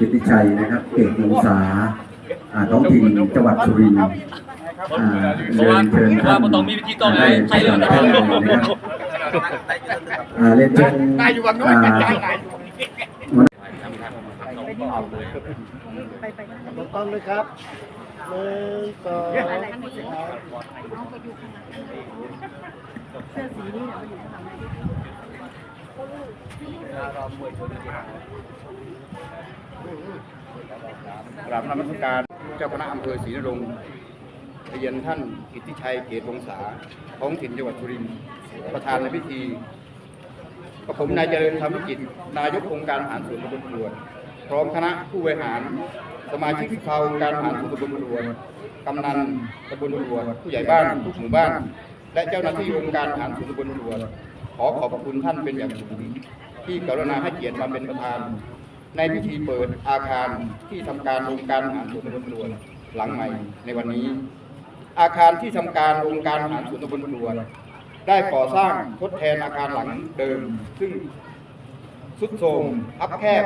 กิติชัยนะครับเอกวงศาอ่าท้องถิ่นจังหวัดสุรินทร์อ่าเพราะว่าเชิญเพราะว่ามันต้องมีวิธีต้องไงใช่เลยนะได้นะครับอ่าเรียนเชิญอ่าต้องเลยครับหนึ่งสอง กราบนมัสการเจ้าคณะอำเภอศรีนรงค์เรียนท่านกิติชัยเกตวงศาท้องถิ่นจังหวัดสุรินทร์ประธานในพิธีกับผมนายเจริญธรรมกิจ นายกองค์การอาหารส่วนตำบลตรวจพร้อมคณะผู้บริหาร สมาชิกที่เขาการอาหารส่วนตำบลตรวจกำนันตำบลตรวจผู้ใหญ่บ้านทุกหมู่บ้าน และเจ้าหน้าที่องค์การอาหารส่วนตำบลตรวจขอขอบพระคุณท่านเป็นอย่างสูงที่กรุณาให้เกียรติมาเป็นประธาน ในพิธีเปิดอาคารที่ทำการองค์การอาหารส่วนตำบลตรวจหลังใหม่ในวันนี้ อาคารที่ทำการองค์การอาหารส่วนตำบลตรวจได้ก่อสร้างทดแทนอาคารหลังเดิม ซึ่งสุดโทรมอับแคบ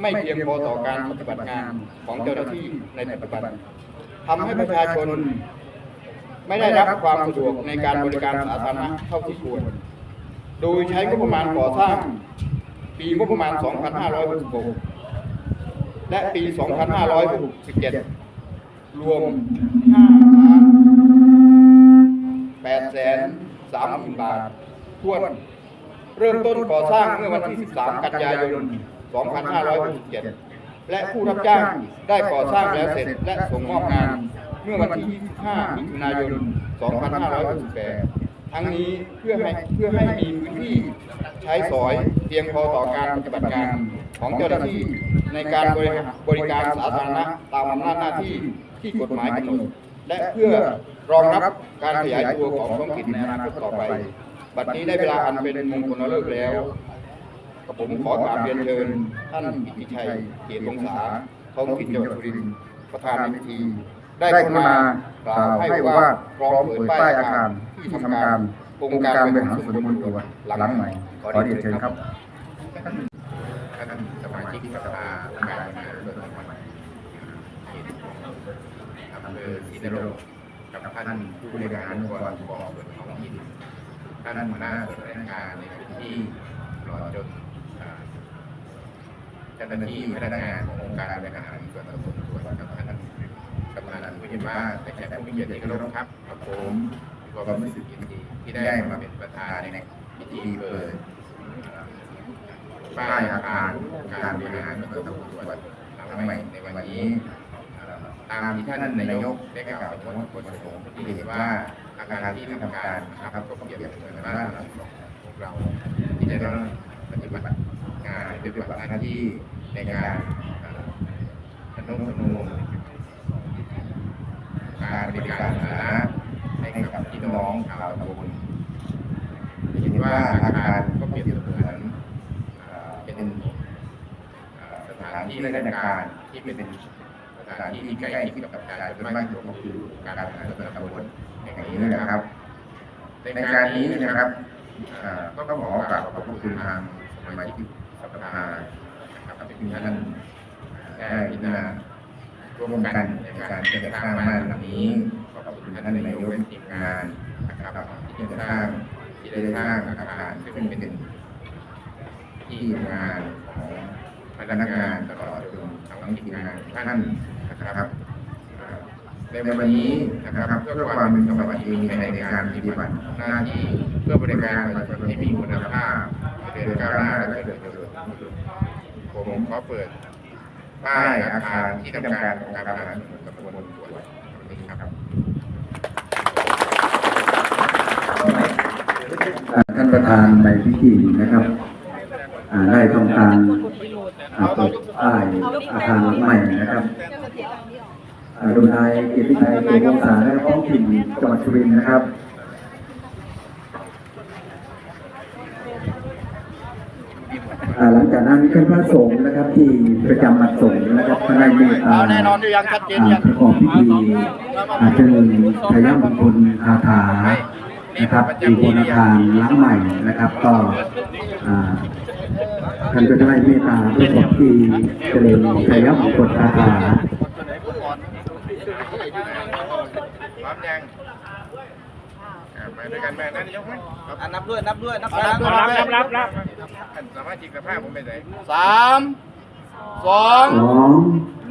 ไม่เพียงพอต่อการปฏิบัติงานของเจ้าหน้าที่ในปัจจุบันทำให้ประชาชนไม่ได้รับความสะดวกในการบริการสาธารณะเท่าที่ควร โดยใช้งบประมาณก่อสร้าง ปีงบประมาณ 2566 และปี 2567 รวม5ล้าน8แสน3หมื่นบาทท้วน เริ่มต้นก่อสร้างเมื่อวันที่ 13 กันยายน 2567 และผู้รับจ้างได้ก่อสร้างแล้วเสร็จและส่งมอบงาน เมื่อวันที่ 25 มิถุนายน 2568 ทั้งนี้เพื่อให้เพื่อให้มีพื้นที่ ใช้สอยเพียงพอต่อการปฏิบัติงานของเจ้าหน้าที่ในการบริหารบริการสาธารณะตามอำนาจหน้าที่ที่กฎหมายกำหนดและเพื่อรองรับการขยายตัวของท้องถิ่นในอนาคตต่อไป บัดนี้ได้เวลาอันเป็นมงคลเลิกแล้วกับผมขอกราบเรียนเชิญท่านกิติชัยเกียรติวงศาท้องถิ่นจังหวัดสุรินทร์ประธานในพิธีได้เข้ามากล่าวให้ว่าพร้อมเปิดป้ายอาคารที่ทำการ องค์การบริหารส่วนตำบลตรวหลังใหม่ ขอเรียนเชิญครับท่านสมาชิกสภาองค์การบริหารส่วนตำบลอำเภอศรีนรงค์กับท่านผู้บริหารองค์กรปกครองส่วนท้องถิ่นท่านหัวหน้าส่วนราชการในพื้นที่ตลอดจนเจ้าหน้าที่พนักงานขององค์การบริหารส่วนตำบลตรวกับท่านกำนันผู้ใหญ่บ้านและแขกผู้มีเกียรติที่เคารพครับกับผม มีความรู้สึกยินดีที่ได้มาเป็นประธานในพิธีเปิดป้ายอาคารการบริหารส่วนตำบลตรวจหลังใหม่ในวันนี้ตามที่ท่านนายกได้กล่าวถึงวัตถุประสงค์ที่เห็นว่าอาคารที่ทำการนะครับก็เปรียบเหมือนบ้านหลังของพวกเราที่จะต้องปฏิบัติงานปฏิบัติหน้าที่ในการเอ่อทนุถนอมการบริการสาธารณะ ให้กับพี่น้องชาวตำบลเห็นว่าอาคารก็เปรียบเสมือนเอ่อเป็นเอ่อสถานที่ราชการที่เป็นสถานที่ที่ใกล้ชิดกับการเป็นบ้านของก็คือการบริหารส่วนตำบลแห่งนี้นะครับ ในการนี้นะครับเอ่อก็ต้องขอกราบขอบพระคุณทางสมาชิกสภานะครับที่ท่านได้พิจารณาร่วมกันในการที่จะสร้างบ้านหลังนี้ขอบคุณ ท่านนายกและทีมงานนะครับที่จะสร้างที่ได้สร้างอาคารซึ่งเป็นที่ทำงานของพนักงานตลอดจนทั้งทีมงานท่านนะครับในวันนี้นะครับเพื่อความเป็นสวัสดิในในการปฏิบัติหน้าที่เพื่อบริการประชาชนที่มีคุณภาพเจริญก้าวหน้าและเกิดประโยชน์ผมขอเปิดป้ายอาคารที่ทำการของการบริหารส่วนตำบลตรวจวันนี้ครับ อ่า ท่านประธานในพิธีนะครับได้ทำการอ่าเปิดป้ายอาคารหลังใหม่นะครับอ่าโดยนายเกียรติชัยเกียรติวงศาและท้องถิ่นจังหวัดสุรินทร์นะครับหลังจากนั้นท่านพระสงฆ์นะครับ ที่ประจำมัดสงฆ์นะครับท่านได้เมตตาแน่นอนอยู่ยังชัดเจนอ่ายังประกอบพิธีอาเจริญพยามงคลคาถา นะครับอยู่บนอาคารล้างใหม่นะครับก็ท่านก็ได้เมตตาด้วยความที่เจริญชัยมงคลคาถาพร้อมยังมาด้วยกันแม่นั่นยกไหมครับอะนับด้วยนับด้วยนับนับด้วยนับนับนับนับท่านสามารถจิกภาพผมไปไหนสามสอง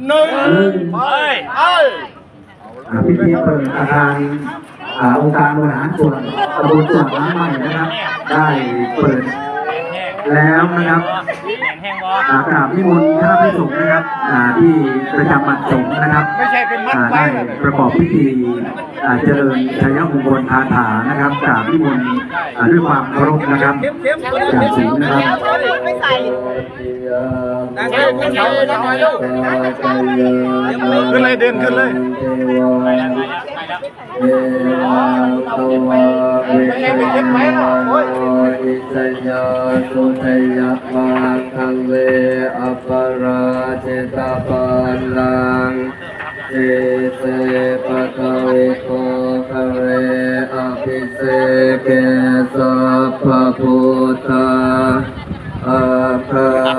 หนึ่งหนึ่งไปเอาพิธีเปิดอาคาร องค์การบริหารส่วนตำบลส่วนน้ำใหม่นะครับ ได้เปิดแล้วนะครับอากราบนิมนต์ข้าพระสงฆ์นะครับที่ประจำบัตรสงฆ์นะครับได้ประกอบพิธีเจริญชัยมงคลคาถานะครับกราบนิมนต์ด้วยความเคารพนะครับอย่างสูงนะครับ ขึ้นเลยเดินขึ้นเลยสัญญาสุทยามาคังเวอปราเจตาปันลังเจเสปะกวิโกคะเรอภิเสกสัพพุทธาอาคา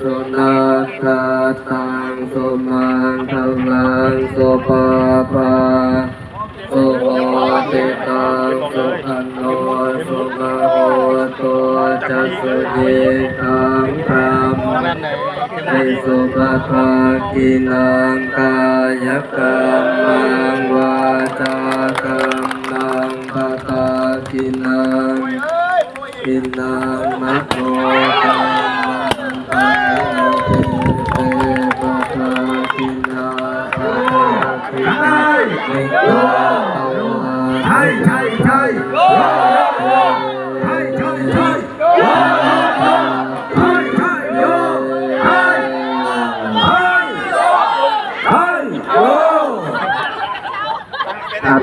สุนัขขะตังสุมังคลังสุปาปาสุโหติตังสุขันโนสุมาโหตัวจัสสุจิตังพรามในสุภากิน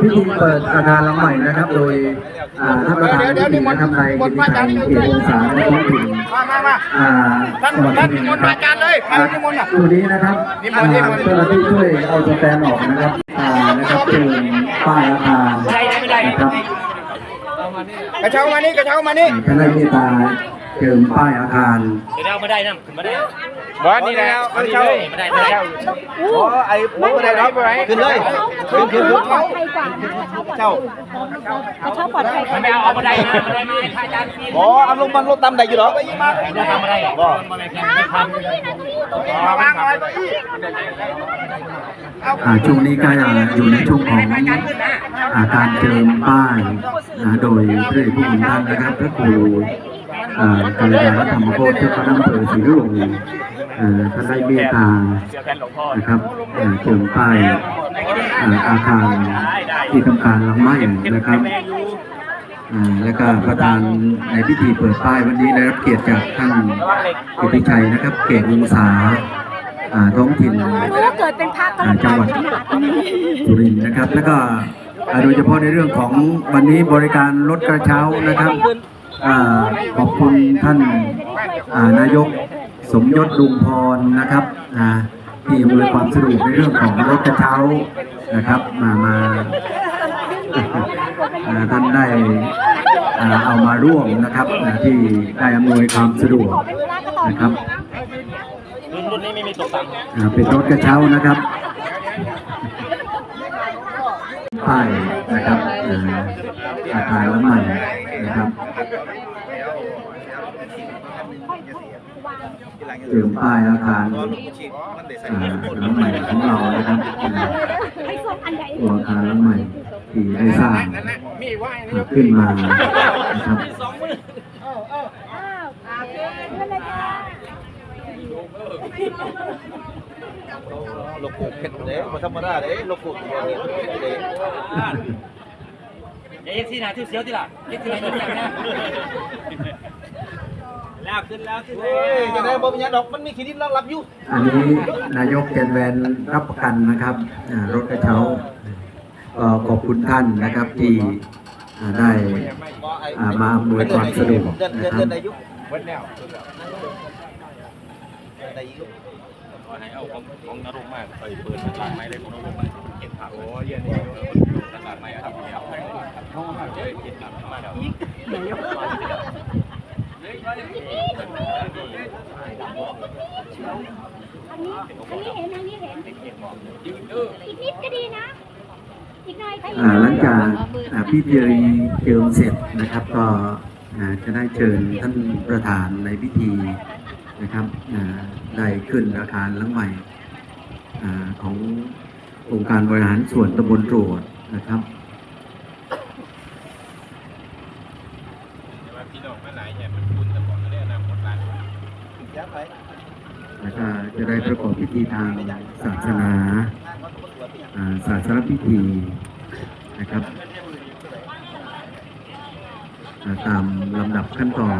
พิธีเปิดอาคารหลังใหม่นะครับ โดยท่านประธานพิธีนะครับนายกิติชัยเกียรติวงศาในท้องถิ่นท่านท่านสุรินิมนต์นะคมารับการเลยใครนิมนต์อะตัวนี้นะครับนิมอ่านต์นิมนต์เจ้าหน้าที่ช่วยเอาสแตนออกนะครับอ่านะครับเป็นป้ายอาคารนะครับกระเช้ามานี่กระเช้ามานี่ท่านได้เมตตา เจิมป้ายอาคาร เดี๋ยวเอามาได้นะขึ้นมาได้บ้านนี่แหละกระเช้าไม่ได้ไม่ได้โอ้ไอ้ผมไม่ได้รับไปไหนขึ้นเลยขึ้นขึ้นขึ้นปลอดภัยกว่าเช่ากระเช้าปลอดภัยกว่าไม่เอาเอามาได้นะมาได้มาให้อาจารย์กินอ๋ออารมณ์มันรถตำได้อยู่หรอไม่ได้ทำมาได้บ่มาไม่แข่งไม่ทำวางอะไรตัวอี้อ่าช่วงนี้ก็อยู่ในช่วงของอาการเจิมป้ายนะโดยพระเอกผู้มีท่านนะครับพระครูอ่า กัลยาณธรรมโคตรเจ้าคณะอำเภอศรีรุ่งอาท่านได้เมตตานะครับเติมป้ายเอ่อาคารที่ทำการลังไม้นะครับอาแล้วก็ประธานในพิธีเปิดป้ายวันนี้ได้รับเกียรติจากท่านกิติชัยนะครับ เกตวงศาอาท้องถิ่นอาจังหวัดสุรินทร์นะครับ แล้วก็อาโดยเฉพาะในเรื่องของวันนี้บริการรถกระเช้านะครับ ขอบคุณท่านนายกสมยศลุงพรนะครับที่อำนวยความสะดวกในเรื่องของรถกระเช้านะครับ มามาท่านได้เอามาร่วมนะครับที่ได้อำนวยความสะดวกนะครับรุ่นนี้ไม่มีตกต่ำเป็นรถกระเช้านะครับป้ายนะครับอาอาคารละใหม่ นะครับถึงป้ายอาคารน้ำใหม่ของเรานะครับตัวอาคารน้ำใหม่ที่ได้สร้างขึ้นมานะครับโลโกเพชรเลยธรรมดาเด้โลโกเพชรเลย เอ็กซี่นะที่เสียวที่ล่ะเอ็กซี่นะที่นะแล้วขึ้นแล้วขึ้นเฮ้ยจะได้บ่มีหยังดอกมันมีขีดินรองรับอยู่ อันนี้นายกเจนแวนรับประกันนะครับอ่ารถกระเช้าก็ขอบคุณท่านนะครับที่อ่าได้อ่ามาอำนวยความสะดวกเดินนะเดินครับเดินได้อยุวัดแล้วได้อยุว่าให้เอาของของนรงค์มากไปเปิดตลาดไม้เลยของนรงค์มาเก็บผักโอ้ยเย็นดีตลาดไม้ครับครับครับเฮ้ยเก็บผักมาแล้ว อันนี้อันนี้เห็นอันนี้เห็นอีกนิดก็ดีนะ อีกหน่อยก็อ่าหลังจากอ่าพิธีเจิมเสร็จนะครับ ก็อ่าจะได้เชิญท่านประธานในพิธีนะครับอ่าได้ขึ้นอาคารหลังใหม่อ่าขององค์การบริหารส่วนตำบลตรวจนะครับ พี่น้องมาหลายเนี่ยมันคุณแต่บอกไม่ได้นำคนร้าน แล้วก็ จะได้ประกอบพิธีทางศาสนาศาสนพิธีนะครับ ตามลำดับขั้นตอน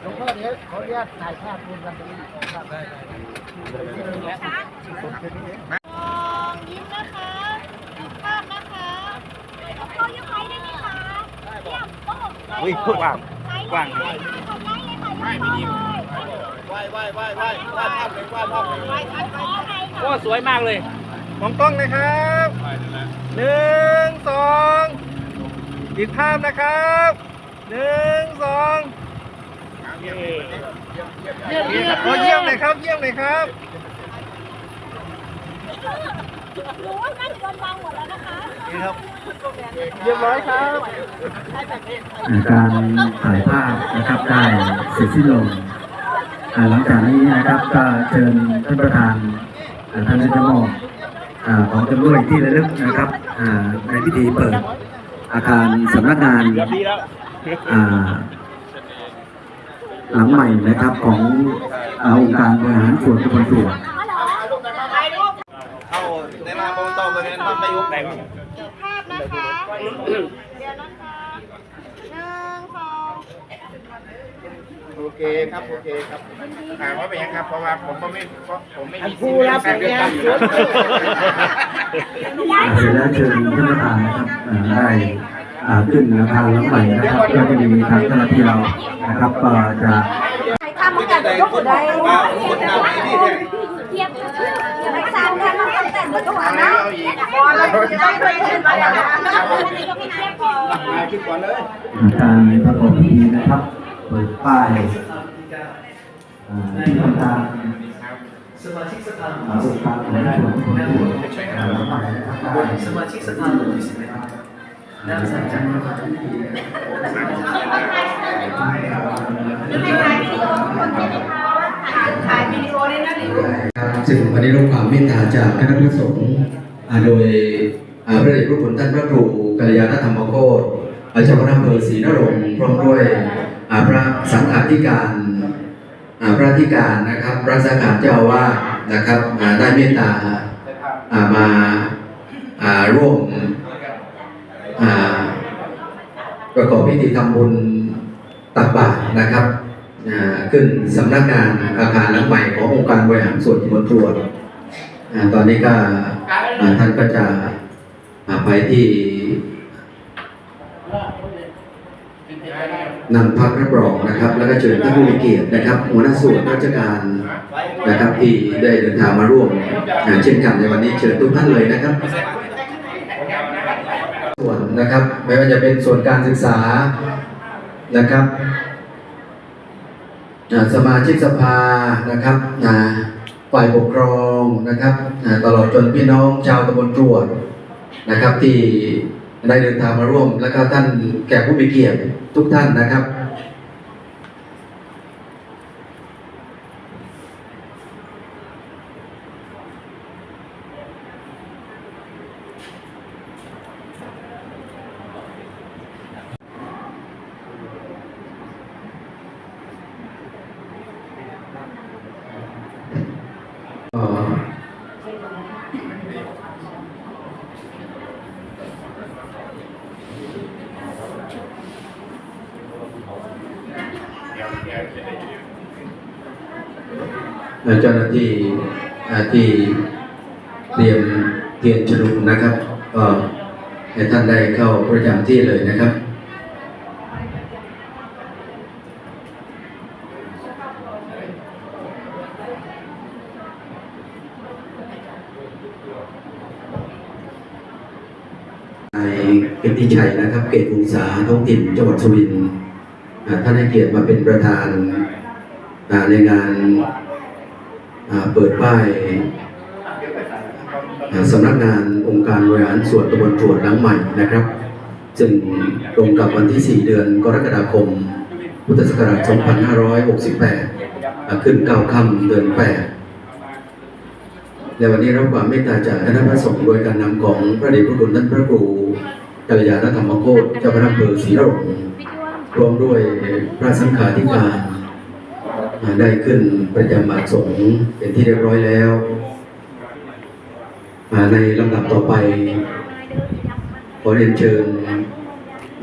หลวงพ่อเดี๋ยวขออนุ ญาตถ่ายภาพรวมกันตรงนี้ครับได้ยิ้มนะคะยิ้มภาพนะคะแล้วก็ยกไว้ได้ไหมคะได้บอกอุ้ยกว้างกว้างเลยค่ะกดไลค์เลยค่ะไม่ไม่ดีไหว้ไหว้ไหว้ไหว้ไหว้ภาพเลยไหว้ภาพเลยไหว้ภาพเลยโอ้สวยมากเลยมองกล้องนะครับหนึ่งสองอีกภาพนะครับหนึ่งสอง เยี่ยมเยี่ยมเยี่ยมเลยครับเยี่ยมเลยครับหนูว่าน่าจะโดนวางหมดแล้วนะคะนี่ครับเรียบร้อยครับอ่าการถ่ายภาพนะครับได้เสร็จสิ้นลงอ่าหลังจากนี้นะครับก็เชิญท่านประธานอ่าท่านได้มอบอ่าของจำรวยที่ระลึกนะครับอ่าในพิธีเปิดอาคารสำนักงานอ่า หลังใหม่นะครับของอ่าองค์การบริหารส่วนตำบลตรวจเข้าในมาโมโตตัวนี้มันไม่ยุบไหนอีกภาพนะคะเดี๋ยวนะคะหนึ่งสองโอเคครับโอเคครับถามว่าเป็นยังครับเพราะว่าผมก็ไม่เพราะผมไม่มีผู้รับการเลือกตั้งอยู่แล้วอ่าเสร็จแล้วเชิญท่านประธานนะครับอ่าได้อ่า ขึ้นอาคารหลังใหม่นะครับก็จะมีทางเจ้าหน้าที่เรานะครับก็จะใครข้ามมากันยกหัวได้เทียบชื่ออย่าไปสามกันมาตั้งแต่เมื่อวนะพอแล้วได้ด้วยขึ้นมาแล้วกให้เทียบก่อนขึ้นนเลยการประกอบพิธีนะครับเปิดป้ายที่ทำการสมาชิกสภาองค์การบริหารส่วนตำบลตรวจอ่าหลังใหม่นะครับสมาชิกสภาหมู่ที่สิบ นะครับได้สั่งจัดประกอบพิธีถ่ายวิดีโอได้นะดิครับซึ่งวันนี้รับความเมตตาจากคณะผู้สงฆ์โดยพระเดชพระคุณท่านพระครูกัลยาณธรรมโคตอาจารย์พระอำเภอศรีนรงค์พร้อมด้วยพระสังฆาธิการพระธิการนะครับพระสังฆาเจ้าว่านะครับได้เมตตามาร่วม ประกอบพิธีทำบุญตักบาตรนะครับขึ้นสำนักงานอาคารหลังใหม่ขององค์การบริหารส่วนตำบลตรวจตอนนี้ก็ท่านก็จะไปที่นำพักรับรองนะครับ แล้วก็เชิญท่านผู้มีเกียรตินะครับ หัวหน้าส่วนราชการนะครับที่ได้เดินทางมาร่วมเช่นกันในวันนี้เชิญทุกท่านเลยนะครับ ส่วนนะครับ ไม่ว่าจะเป็นส่วนการศึกษานะครับสมาชิกสภานะครับอ่าฝ่ายปกครองนะครับตลอดจนพี่น้องชาวตำบลตรวจนะครับ ที่ได้เดินทางมาร่วม และก็ท่านแก่ผู้มีเกียรติทุกท่านนะครับ เอ่อ เจ้าหน้าที่ที่เตรียมเทียนฉลุนะครับก็ให้ท่านได้เข้าประจำที่เลยนะครับนายเกยรติชัยนะครับ เกตวงศาท้องถิ่นจังหวัดสุรินทร์ ท่านให้เกียรติมาเป็นประธานาในงานาเปิดป้ายาสำนักงานองค์การบริหารส่วนตำบลตรวจหลังใหม่นะครับซึ่งตรงกับวันที่ 4 เดือนกรกฎาคม พุทธศักราช 2568อ่าขึ้นเก้าค่ำเดือน 8 ในวันนี้รับความเมตตาจากคณะพระสงฆ์โดยการนำของพระเดชพระคุณท่านพระครูกัลยาณธรรมโคตเจ้าคณะอำเภอศรีระหง พร้อมด้วยพระสังฆาธิการได้ขึ้นประจำบาทสงฆ์เป็นที่เรียบร้อยแล้ว ในลำดับต่อไป ขอเรียนเชิญ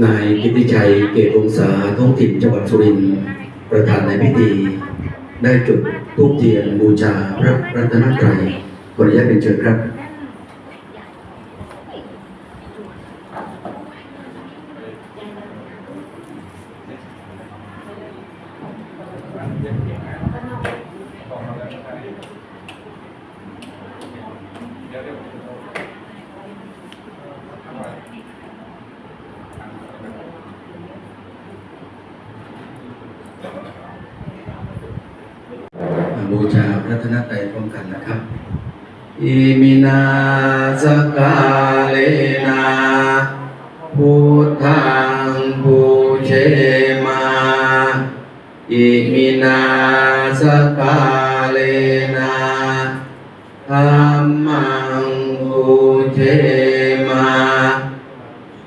นายกิติชัยเกตวงศาท้องถิ่นจังหวัดสุรินทร์ประธานในพิธี ได้จุดธูปเทียนบูชาพระรัตนตรัยขออนุญาตเป็นเชิญครับชาพระรัตนตรัยพร้อมกันนะครับ อิมินาสกาเลนาพุทธังบูเชมาอิมินาสกาเลนาธัมมังบูเชมา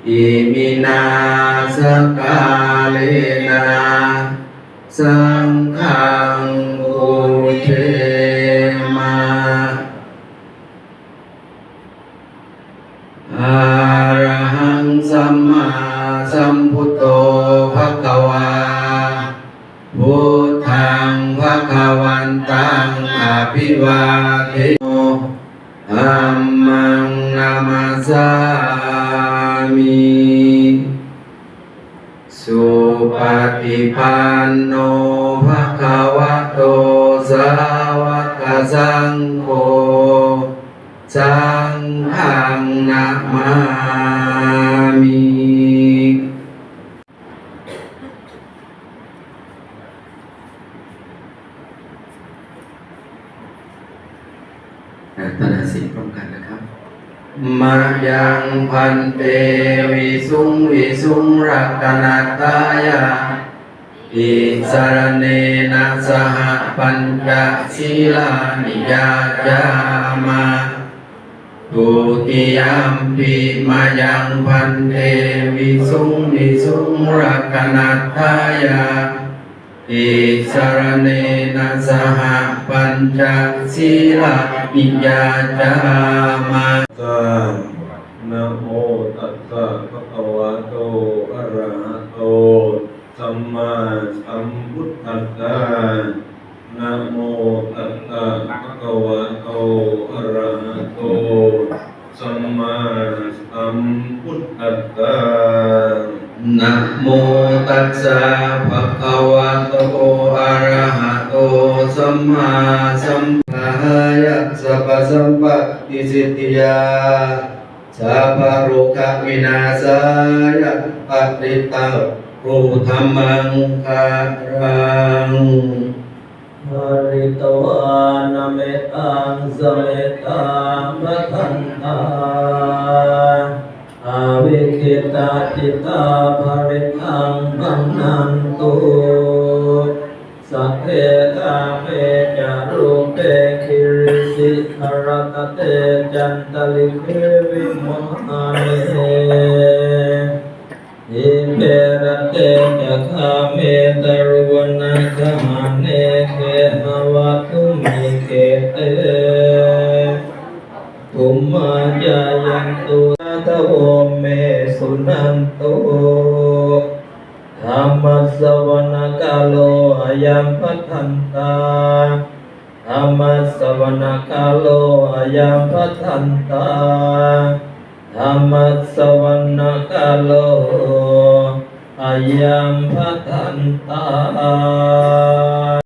อิมินาสกาเลนาสั มายังพันเตวิสุงวิสุงรักนัตตายาอิสรเนนะสหปัญจศีลานิยาจามาทุติยมปิมายังพันเตวิสุงวิสุงรักนัตตายา อิสรเนนะสหปัญจศีลปิยาจามานะโมตัสสะ สัพเพกาเมจารุเปคิริสิหรตเตจันตลิเกวิมหาเนอิเปรเตจคาเมตรุวนาคมาเนเคหวะตุมิเกเตภุมมาจายันตุตะโวเมสุนันตุ ธรรมสวรกาโลอายัมปัทันตาธรรมสวรกาโลอายัมปัทันตาธรรมสวรรคาโลอายัมพัทันตา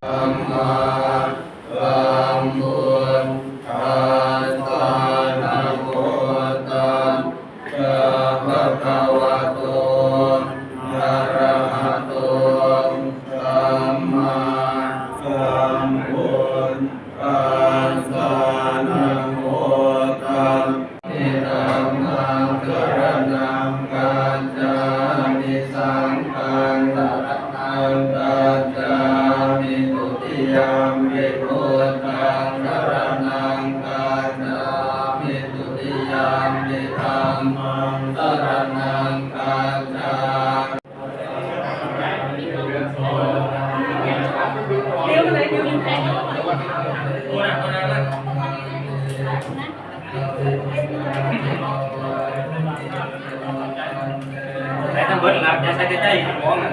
Để nó bớt làm cho sai cái tay nó ngon à.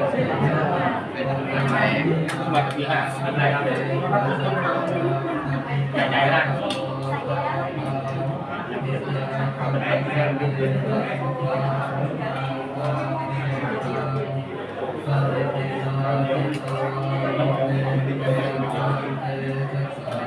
Mặt gì hả? Mặt này hả? Chạy chạy ra. Hãy subscribe cho kênh Ghiền Mì Gõ Để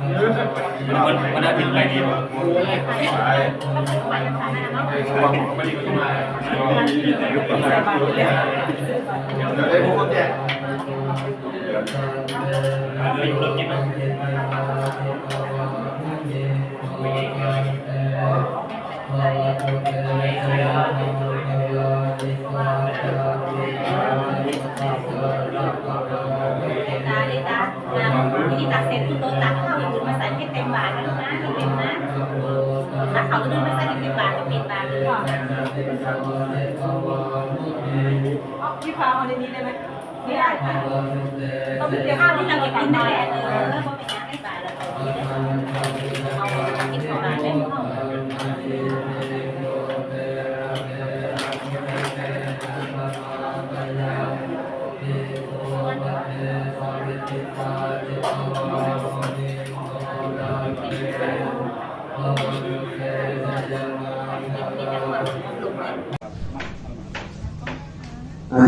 มันมันน่าผิดไปดีป่ะต ในนี้ได้ไหมไม่ได้ค่ะต้องเป็นข้าวที่เราจะกินนั่นแหละเออแล้วก็เป็นน้ำให้บาทแล้วก็เอากินของบาทได้เข้า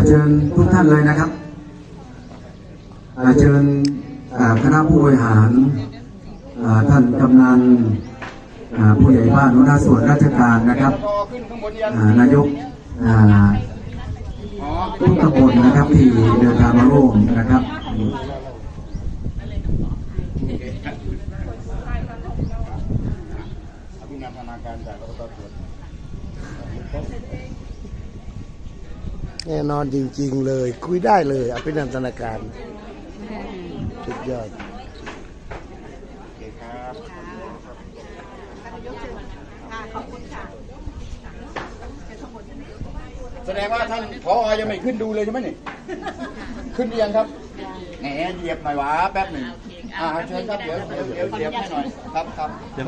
เชิญทุกท่านเลยนะครับอาเชิญคณะผู้บริหารท่านกำนันผู้ใหญ่บ้านหัวหน้าส่วนราชการนะครับนายกทุกตำบลนะครับที่เดินทางมาร่วมนะครับ แน่นอนจริง ๆ เลย คุยได้เลยอภินันทนาการสุดยอดแสดงว่าท่านพอยังไม่ขึ้นดูเลยใช่ไหมนี่ขึ้นหรือยังครับแหมเหยียบหน่อยวะแป๊บหนึ่งอ่าเชิญครับเดี๋ยวเดี๋ยวเดี๋ยวเหยียบให้หน่อยครับครับเดี๋ยว